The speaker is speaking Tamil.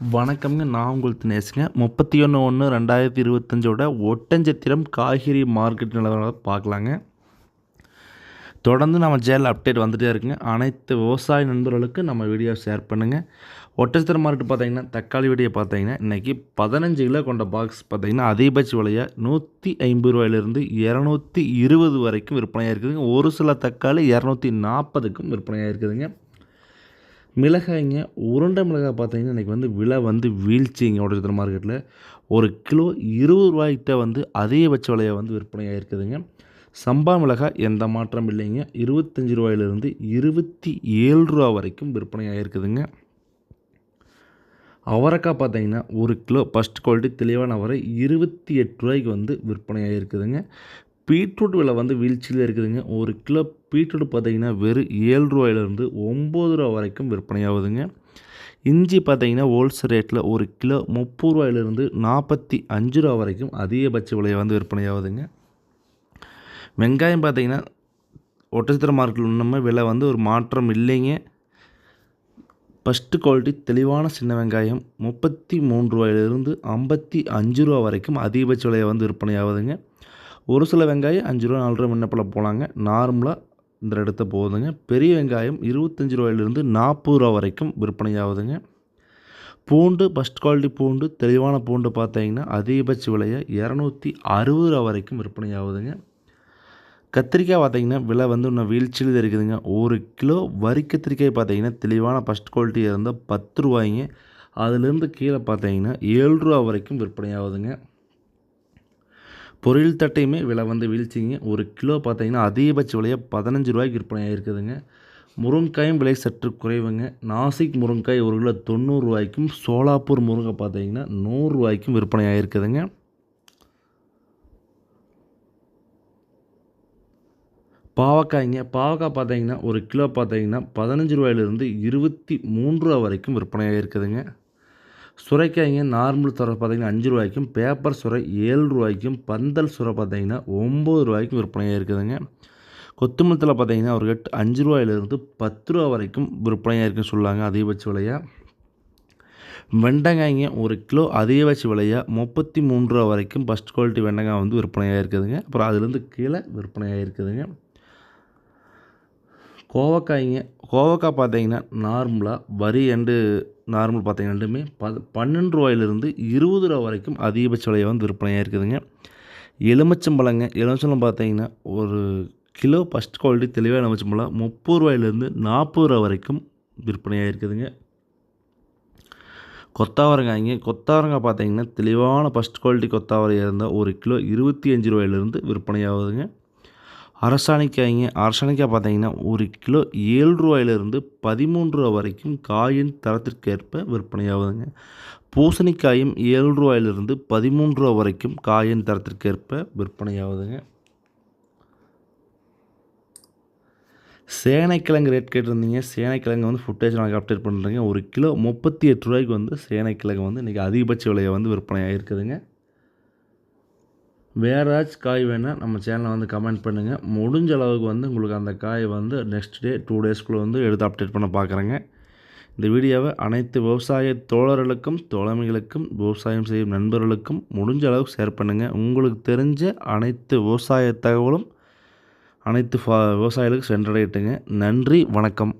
வணக்கம்ங்க. நான் உங்கள் தினேசுங்க முப்பத்தி ஒன்று ஒன்று ரெண்டாயிரத்தி இருபத்தஞ்சோட ஒட்டஞ்சத்திரம் காய்கறி மார்க்கெட் நிலவரம் பார்க்கலாங்க. தொடர்ந்து நம்ம ஜெயலில் அப்டேட் வந்துகிட்டே இருக்குங்க. அனைத்து விவசாய நண்பர்களுக்கு நம்ம வீடியோ ஷேர் பண்ணுங்கள் ஒட்டஞ்சத்திரம் மார்க்கெட் பார்த்தீங்கன்னா தக்காளி வீடியோ பார்த்தீங்கன்னா இன்றைக்கி பதினஞ்சு கிலோ கொண்ட பாக்ஸ் பார்த்தீங்கன்னா அதிகபட்ச விலையாக நூற்றி ஐம்பது ரூபாயிலிருந்து இரநூத்தி இருபது வரைக்கும் விற்பனையாக இருக்குதுங்க ஒரு சில தக்காளி இரநூத்தி நாற்பதுக்கும் விற்பனையாக இருக்குதுங்க மிளகாய்ங்க உருண்டை மிளகாய் பார்த்தீங்கன்னா இன்றைக்கி வந்து விலை வந்து வீழ்ச்சிங்க உடச்சத்திர மார்க்கெட்டில். ஒரு கிலோ இருபது ரூபாய்கிட்ட வந்து அதிகபட்ச விலையை வந்து விற்பனையாக இருக்குதுங்க. சம்பா மிளகாய் எந்த மாற்றம் இல்லைங்க. இருபத்தஞ்சி ரூபாயிலிருந்து இருபத்தி ஏழு ரூபா வரைக்கும் விற்பனையாக இருக்குதுங்க. அவரைக்காய் பார்த்தீங்கன்னா ஒரு கிலோ ஃபஸ்ட் குவாலிட்டி தெளிவான அவரை இருபத்தி எட்டு ரூபாய்க்கு வந்து விற்பனையாக இருக்குதுங்க. பீட்ரூட் விலை வந்து வீழ்ச்சியில் இருக்குதுங்க. ஒரு கிலோ பீட்ரூட் பார்த்தீங்கன்னா வெறும் ஏழு ரூபாயிலேருந்து ஒம்பது ரூபா வரைக்கும் விற்பனையாகுதுங்க. இஞ்சி பார்த்தீங்கன்னா ஹோல்சேல் ரேட்டில் ஒரு கிலோ முப்பது ரூபாயிலிருந்து நாற்பத்தி அஞ்சு ரூபா வரைக்கும் அதிகபட்ச விலையை வந்து விற்பனையாகுதுங்க. வெங்காயம் பார்த்தீங்கன்னா ஒட்டச்சித்திர மார்க்கெட்டில் இன்னுமே விலை வந்து ஒரு மாற்றம் இல்லைங்க. ஃபஸ்ட்டு குவாலிட்டி தெளிவான சின்ன வெங்காயம் முப்பத்தி மூணு ரூபாயிலிருந்து ஐம்பத்தி அஞ்சு ரூபா வரைக்கும் அதிகபட்ச விலையை வந்து விற்பனையாகுதுங்க. ஒரு சில வெங்காயம் அஞ்சு ரூபா நாலு ரூபா முன்னப்பில் போகலாங்க நார்மலாக இந்த இடத்த போகுதுங்க. பெரிய வெங்காயம் இருபத்தஞ்சி ரூபாயிலிருந்து நாற்பது ரூபா வரைக்கும் விற்பனையாகுதுங்க. பூண்டு ஃபஸ்ட் குவாலிட்டி பூண்டு தெளிவான பூண்டு பார்த்தீங்கன்னா அதிகபட்ச விலையை இரநூத்தி அறுபது ரூபா வரைக்கும் விற்பனையாகுதுங்க. கத்திரிக்காய் பார்த்தீங்கன்னா விலை வந்து இன்னும் வீழ்ச்சியில் இருக்குதுங்க. ஒரு கிலோ வரி கத்திரிக்காய் பார்த்தீங்கன்னா தெளிவான ஃபஸ்ட் குவாலிட்டி இருந்தால் பத்து ரூபாய்ங்க. அதுலேருந்து கீழே பார்த்தீங்கன்னா ஏழு ரூபா வரைக்கும் விற்பனையாகுதுங்க. பொரியல் தட்டையுமே விலை வந்து வீழ்ச்சிங்க. ஒரு கிலோ பார்த்தீங்கன்னா அதிகபட்ச விலையாக பதினஞ்சு ரூபாய்க்கு விற்பனை ஆகிருக்குதுங்க முருங்காயும் விலை சற்று குறைவுங்க. நாசிக் முருங்காய் ஒரு கிலோ தொண்ணூறுரூவாய்க்கும் சோலாப்பூர் முருங்கை பார்த்தீங்கன்னா நூறுரூவாய்க்கும் விற்பனை ஆகிருக்குதுங்க பாவக்காய்ங்க. பாவக்காய் பார்த்தீங்கன்னா ஒரு கிலோ பார்த்தீங்கன்னா பதினஞ்சு ரூபாயிலிருந்து இருபத்தி மூன்று ரூபா வரைக்கும் விற்பனையாக இருக்குதுங்க சுரைக்காய்ங்க நார்மல் சுரை பார்த்தீங்கன்னா அஞ்சு ரூபாய்க்கும் பேப்பர் சுரை ஏழு ரூபாய்க்கும் பந்தல் சுரை பார்த்திங்கன்னா ஒம்பது ரூபாய்க்கும் விற்பனையாக இருக்குதுங்க. கொத்துமலத்தில் பார்த்தீங்கன்னா ஒரு எட்டு அஞ்சு ரூபாயிலிருந்து பத்து ரூபா வரைக்கும் விற்பனையாக இருக்குன்னு சொல்லுவாங்க அதிகபட்ச விலையாக வெண்டைக்காய்ங்க ஒரு கிலோ அதிகபட்ச விலையாக முப்பத்தி மூணு ரூபா வரைக்கும் ஃபஸ்ட் குவாலிட்டி வெண்டைக்காய் வந்து விற்பனையாக இருக்குதுங்க. அப்புறம் அதுலேருந்து கீழே விற்பனையாக இருக்குதுங்க. கோவக்காய்ங்க கோவக்காய் பார்த்தீங்கன்னா நார்மலாக வரி அண்டு நார்மல் பார்த்தீங்கன்னா ரெண்டுமே ப பன்னெண்டு ரூபாயிலிருந்து இருபது ரூபா வரைக்கும் அதிகபட்ச விலையை வந்து விற்பனையாக இருக்குதுங்க. எலுமிச்சம்பழங்க எலுமிச்சம்பழம் பார்த்தீங்கன்னா ஒரு கிலோ ஃபஸ்ட் குவாலிட்டி தெளிவாக எலுமிச்சம்பழம் முப்பது ரூபாயிலேருந்து நாற்பது ரூபா வரைக்கும் விற்பனையாக இருக்குதுங்க. கொத்தாவரங்காய்ங்க கொத்தாவரங்காய் பார்த்தீங்கன்னா தெளிவான ஃபஸ்ட் குவாலிட்டி கொத்தாவரையாக இருந்தால் ஒரு கிலோ இருபத்தி அஞ்சு ரூபாயிலிருந்து விற்பனையாகுதுங்க. அரசாணிக்காய்ங்க அரசாணிக்காய் பார்த்தீங்கன்னா ஒரு கிலோ ஏழு ரூபாயிலிருந்து பதிமூன்று ரூபா வரைக்கும் காயின் தரத்திற்கேற்ப விற்பனையாகுதுங்க. பூசணிக்காயும் ஏழு ரூபாயிலிருந்து பதிமூன்று ரூபா வரைக்கும் காயின் தரத்திற்கேற்ப விற்பனையாகுதுங்க. சேனைக்கிழங்கு ரேட் கேட்டிருந்தீங்க. சேனைக்கிழங்கு வந்து ஃபுட்டேஜ் நாங்கள் அப்டேட் பண்ணுறேங்க ஒரு கிலோ முப்பத்தி எட்டு ரூபாய்க்கு வந்து சேனைக்கிழங்கு வந்து இன்றைக்கி அதிகபட்ச விலையை வந்து விற்பனை ஆகிருக்குதுங்க வேறாச்சும் காய் வேணால் நம்ம சேனலை வந்து கமெண்ட் பண்ணுங்கள் முடிஞ்ச அளவுக்கு வந்து உங்களுக்கு அந்த காய் வந்து நெக்ஸ்ட் டே டூ டேஸ்க்குள்ளே வந்து எடுத்து அப்டேட் பண்ண பார்க்குறேங்க இந்த வீடியோவை அனைத்து விவசாய தோழர்களுக்கும் தோழமைகளுக்கும் விவசாயம் செய்யும் நண்பர்களுக்கும் முடிஞ்ச அளவுக்கு ஷேர் பண்ணுங்கள் உங்களுக்கு தெரிஞ்ச அனைத்து விவசாய தகவலும் அனைத்து விவசாயிகளுக்கும் சென்றடையட்டுங்க. நன்றி வணக்கம்.